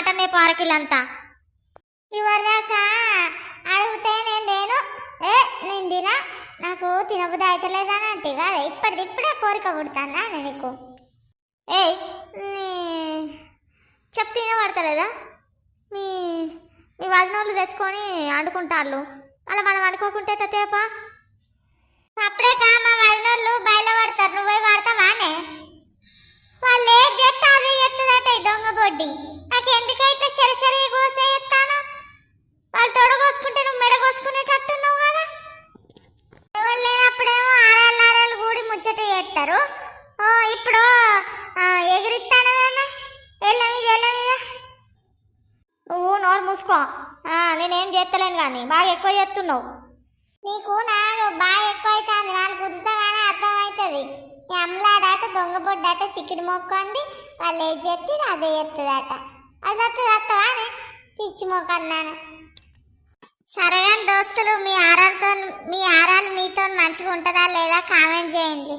మాటనే పార్కులంతా. ఇవరిదాకా అడిగితే నేను దేను ఏ నేను తినా? నాకు తినబుద్ధి అవుతలేదని అంటే కదా. ఇప్పటిది ఇప్పుడే కోరిక పుడుతుందా నీకు? ఏయ్ నీ చెప్తే పడతలేదా మీ మీ వదినోళ్ళు తెచ్చుకొని వండుకుంటాళ్ళు అలా మనం అనుకోకుంటే తేపా? అప్పుడే కా మా వదినోళ్ళు బయలుపడతారు. నువ్వే పడతావానే వాళ్ళు ఏది చేస్తే అదే చేస్తుందట ఈ దొంగ బొడ్డి? నాకు ఎందుకు ఇట్లా సరి సరి కోసే వాళ్ళు తొడ నువ్వు మెడ కోసుకునేటట్టున్నావు కదా? ఎవరు లేనప్పుడేమో ఆరాలు ఆరాలు కూడి ముచ్చట చేస్తారు. ఓ ఇప్పుడు ఎగిరిస్తాను ఎగిరిస్తానవేమే ఎల్ల మీద ఎల్ల మీద. నువ్వు నోరు మూసుకో. ఆ, నేనేం చేస్తలేను కానీ బాగా ఎక్కువ చేస్తున్నావు నీకు నాకు బాగా ఎక్కువ అవుతుంది నాలుగు కుదుతాగానే అర్థమవుతుంది. ఈ అమ్మలాడాట దొంగ బొడ్డాట సిక్కిడి మొక్కంది. వాళ్ళు ఏది చెప్తే అదే చెప్తుందట అది వస్తుంది వస్తావానే పిచ్చి మొక్క అన్నాను. దోస్తులు మీ ఆరాలతో మీ ఆరాలు మీతో మంచిగా ఉంటుందా లేదా కామెంట్ చేయండి.